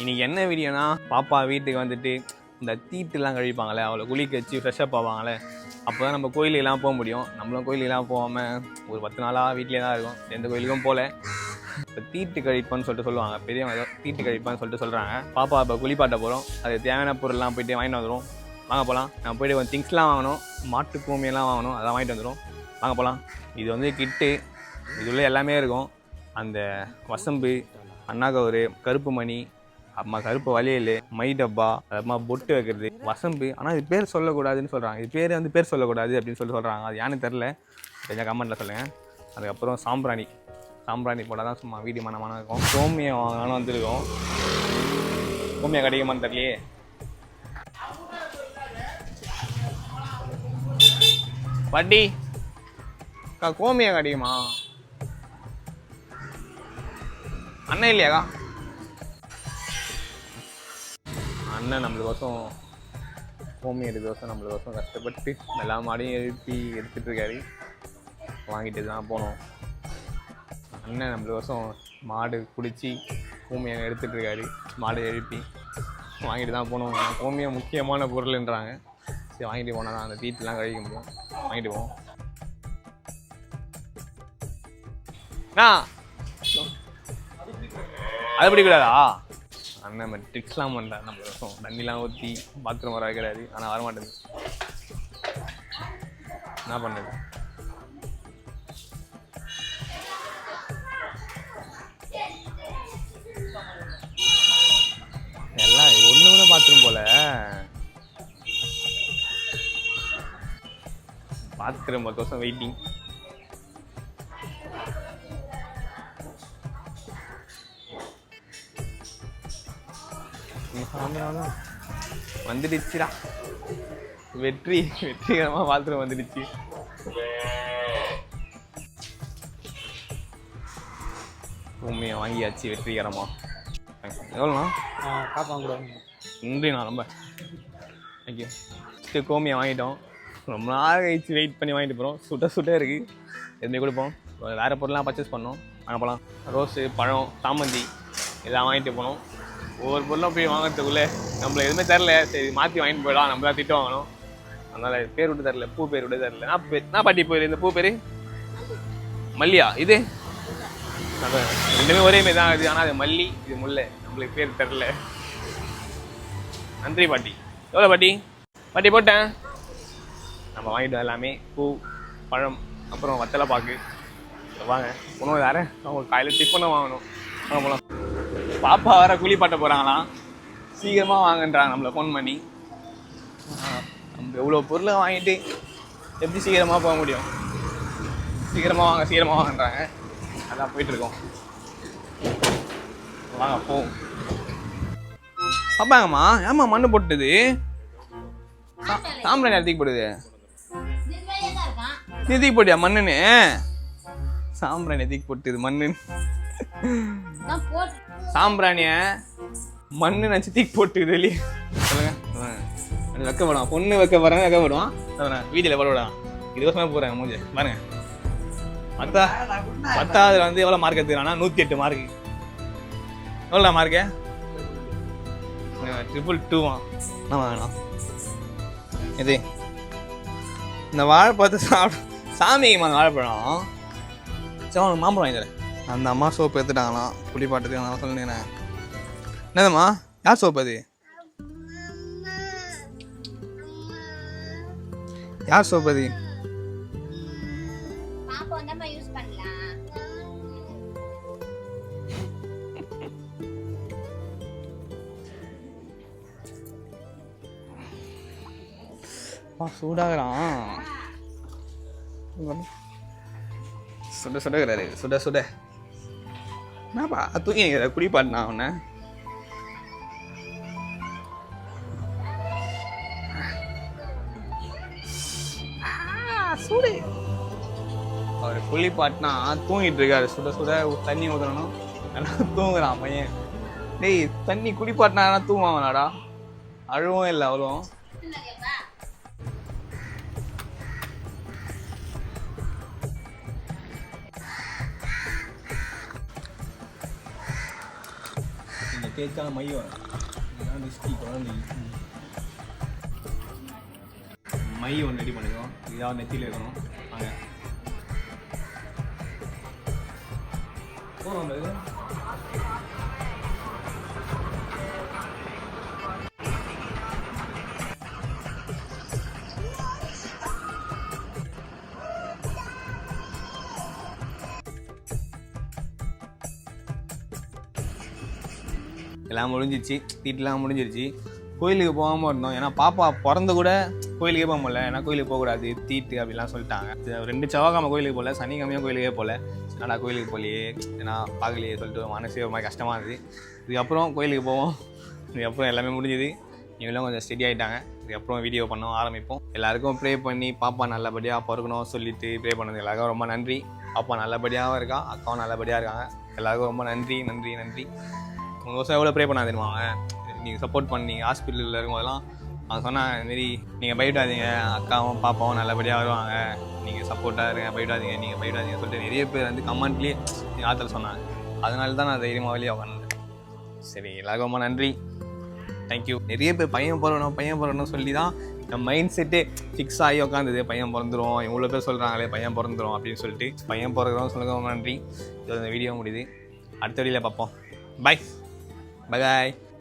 இன்னைக்கு என்ன வீடியோனா பாப்பா வீட்டுக்கு வந்துட்டு இந்த தீட்டுலாம் கழிப்பாங்களே அவளை குளிக்க வச்சு ஃப்ரெஷ்ஷப் ஆவாங்களே அப்போ தான் நம்ம கோயிலுக்கெல்லாம் போக முடியும். நம்மளும் கோயிலுக்கெல்லாம் போகாமல் ஒரு பத்து நாளாக வீட்டிலே தான் இருக்கும். எந்த கோயிலுக்கும் போகல இப்போ தீட்டு கழிப்பான்னு சொல்லிட்டு சொல்லுவாங்க. பெரியவங்க ஏதோ தீட்டு கழிப்பான்னு சொல்லிட்டு சொல்கிறாங்க பாப்பா இப்போ குளிப்பாட்ட போகிறோம் அது தேவையான பொருள்லாம் போயிட்டு வாங்கிட்டு வந்துடும் வாங்க போகலாம் நான் போயிட்டு கொஞ்சம் திங்ஸ்லாம் வாங்கணும். மாட்டு பூமியெல்லாம் வாங்கணும். அதெல்லாம் வாங்கிட்டு வந்துடும் வாங்க போகலாம் இது வந்து கிட்டு. இதுள்ள எல்லாமே இருக்கும். அந்த வசம்பு அண்ணாகவுரு கருப்பு மணி அம்மா கருப்பு வளையல் மை டப்பா அம்மா பொட்டு வைக்கிறது வசம்பு. ஆனால் இது பேர் சொல்லக்கூடாதுன்னு சொல்கிறாங்க இது பேர் வந்து பேர் சொல்லக்கூடாது அப்படின்னு சொல்லி சொல்கிறாங்க அது ஏன்னு தெரில கொஞ்சம் கமெண்ட்டில் சொல்லுங்கள் அதுக்கப்புறம் சாம்பிராணி. சாம்பிராணி போட்டால் தான் சும்மா வீடு மனமான இருக்கும் சோமியம் வாங்கலாம்னு வந்திருக்கோம். சோமியம் கிடைக்குமான்னு தெரியலையே. வட்டி. அக்கா கோமியம் கிடைக்குமா? அண்ணன் இல்லையாக்கா? அண்ணன் நம்மளுக்கோசம் கோமி எடுக்கிறோசம் நம்மளுக்கோசம் கஷ்டப்பட்டு எல்லா மாடையும் எழுப்பி எடுத்துகிட்டு இருக்காரு. வாங்கிட்டு தான் போனோம். அண்ணன் நம்மளுக்கோசம் மாடு குடிச்சு கோமியை எடுத்துகிட்டு இருக்காரு. மாடு எழுப்பி வாங்கிட்டு தான் போனோம். கோமியை முக்கியமான பொருள்ன்றாங்க. சரி வாங்கிட்டு போனால் தான் அந்த தீட்டெலாம் கழிக்க முடியும். வாங்கிட்டு போவோம். அண்ணா அது பிடிக்கூடாதா அண்ணன் மாதிரி ட்ரிக்ஸ்லாம் பண்ணல நம்ம வருஷம் தண்ணிலாம் ஊற்றி பாத்ரூம் வர வைக்கிறாரு. ஆனால் வரமாட்டேது என்ன பண்ணுது எல்லாம் ஒன்று கூட பாத்ரூம் போல. பாத்ரூம் பத்து வருஷம் வெயிட்டிங் வந்துடுச்சுடா. வெற்றி வெற்றிகரமா பாத்ரூம் வந்துடுச்சு. உண்மையை வாங்கியாச்சு வெற்றிகரமா. எவ்வளோண்ணா? கூட நன்றிண்ணா ரொம்ப. தேங்க்யூ ஃபஸ்ட்டு கோமியை வாங்கிட்டோம். ரொம்ப நாள் கழிச்சு வெயிட் பண்ணி வாங்கிட்டு போகிறோம் சுட்ட சுட்ட இருக்குது எதுவுமே கொடுப்போம். வேறு பொருள்லாம் பர்ச்சேஸ் பண்ணோம். வாங்க போகலாம் ரோஸு பழம் சாமந்தி இதெல்லாம் வாங்கிட்டு போனோம். ஒவ்வொரு பொருளும் போய் வாங்குறதுக்குள்ளே நம்மள எதுவுமே தரல. சரி மாற்றி வாங்கிட்டு போயிடலாம். நம்மளா திட்டு வாங்கணும். அதனால் பேர் விட்டு தரல. பூ பேர் விட்டு தரல. நான் பேர் நான் பாட்டி போயிரு இந்த பூ பேர்? மல்லியா. இது? ரெண்டுமே ஒரே மாதிரி தான் இது ஆனால் அது மல்லி இது முல்லை. நம்மளுக்கு பேர் தெரில. நன்றி பாட்டி. எவ்வளோ பாட்டி? பாட்டி போட்டேன். நம்ம வாங்கிட்டு எல்லாமே பூ பழம் அப்புறம் வத்தலை பாக்கு. வாங்க. உணவு வேற அவங்க காலையில் டிஃபனும் வாங்கணும். வாங்க போகலாம் பாப்பா வேற குளிப்பாட்ட போகிறாங்களாம் சீக்கிரமாக வாங்கன்றாங்க நம்மளை ஃபோன் பண்ணி. நம்ம எவ்வளோ பொருளை வாங்கிட்டு எப்படி சீக்கிரமாக போக முடியும்? சீக்கிரமாக வாங்க சீக்கிரமாக வாங்கன்றாங்க. அதான் போயிட்டுருக்கோம். வாங்க போவோம். பாப்பாங்கம்மா ஏம்மா மண்ணு போட்டுது? சாம்பிராணி நேரத்துக்கு போடுது நிதிக்கு போட்டியா மண்ணுன்னு? சாம்பிராணி எதுக்கு போட்டுது மண்ணு சாம்பிராணிய மண்ணு நினச்சி தீக்கு போட்டுது வெளியே. சொல்லுங்க வெக்கப்படுவான் பொண்ணு வைக்க போறாங்க வெக்கப்படுவான் வீதியில் போடுவான் இதுக்கோசமே போகிறாங்க மூஞ்சி பாருங்க. பத்தா பத்தாவதுல வந்து எவ்வளோ மார்க் எடுத்துக்கிறானா நூற்றி எட்டு மார்க்கு எவ்வளோ மார்க்கு ட்ரிபிள் டூவா என்ன வேணாம் இது. இந்த வாழைப்பழத்தை சாப்பிட அந்த வாழைப்பழம் சரி மாம்பழம் வாங்கி தரேன் அந்த அம்மா சோப்பு எடுத்துட்டாங்களாம் குளிப்பாட்டுக்கு நான் சொல்லினேன். என்னதும்மா? யார் சோப்பு அது? யார் சோப்பு அது? சூடாகிறான் சுட சுடகிறாரு. சுட சுட. என்னப்பா தூங்கி குடிப்பாட்டினா அவனை சூடு அவர் குளிப்பாட்டினா தூங்கிட்டு இருக்காரு சுட சுட தண்ணி ஊற்றணும் நல்லா தூங்குறான் பையன் டேய் தண்ணி குளிப்பாட்டினா தூங்குவாங்களாடா அழுவும் இல்லை அவ்வளோ இந்த மையம் இதுதான் குழந்தை மை ஒன்று ரெடி பண்ணிடுவோம் இதாவது நெத்தியில் இருக்கணும். அங்கே போதும் எல்லாம் முடிஞ்சிருச்சு. தீட்டுலாம் முடிஞ்சிருச்சு. கோயிலுக்கு போகாமல் இருந்தோம். ஏன்னா பாப்பா பிறந்து கூட கோயிலுக்கே போக முடியல. ஏன்னா கோயிலுக்கு போகக்கூடாது தீட்டு அப்படிலாம் சொல்லிட்டாங்க. ரெண்டு செவ்வாய்க்கிழமை கோயிலுக்கு போகல சனிக்கிழமையும் கோயிலுக்கே போகல. என்னடா கோயிலுக்கு போகலையே? ஏன்னா பார்க்கலையே சொல்லிட்டு மனசே ஒரு மாதிரி கஷ்டமாக இருந்துச்சு இதுக்கப்புறம் கோயிலுக்கு போவோம். இதுக்கப்புறம் எல்லாமே முடிஞ்சுது. இவங்களும் கொஞ்சம் ஸ்டெடி ஆகிட்டாங்க இதுக்கப்புறம் வீடியோ பண்ண ஆரம்பிப்போம். எல்லாருக்கும் ப்ரே பண்ணி பாப்பா நல்லபடியாக பிறக்கணும் சொல்லிட்டு ப்ரே பண்ணது எல்லாருக்கும் ரொம்ப நன்றி. பாப்பா நல்லபடியாகவும் இருக்கா அக்காவும் நல்லபடியாக இருக்காங்க. எல்லாருக்கும் ரொம்ப நன்றி நன்றி நன்றி. உங்கள் வருஷம் எவ்வளோ ப்ரே பண்ணா தெரியுமா நீங்கள் சப்போர்ட் பண்ணி ஹாஸ்பிட்டலில் இருக்கும்போதெல்லாம் அவன் சொன்னாங்க இதுமாரி நீங்கள் பயப்படாதீங்க. அக்காவும் பாப்பாவும் நல்லபடியாக வருவாங்க. நீங்கள் சப்போர்ட்டாக இருங்க. பயப்படாதீங்க. நீங்கள் பயப்படாதீங்க சொல்லிட்டு நிறைய பேர் வந்து கமெண்ட்லேயே எங்கள் சொன்னாங்க. அதனால தான் நான் தைரியமாக வெளியே உட்காந்தேன் சரி எல்லாருக்கும் ரொம்ப நன்றி. தேங்க்யூ நிறைய பேர் பையன் பிறணும் பையன் பிறணும் சொல்லி தான் என் மைண்ட் செட்டே ஃபிக்ஸ் ஆகி உட்காந்துது பையன் பிறந்துடும் இவ்வளோ பேர் சொல்கிறாங்களே பையன் பிறந்துரும் அப்படின்னு சொல்லிட்டு பையன் பிறகுறோம் சொல்லுங்க ரொம்ப நன்றி. இதோட இந்த வீடியோ முடியுது. அடுத்த வழியில் பார்ப்போம். பாய் பாய்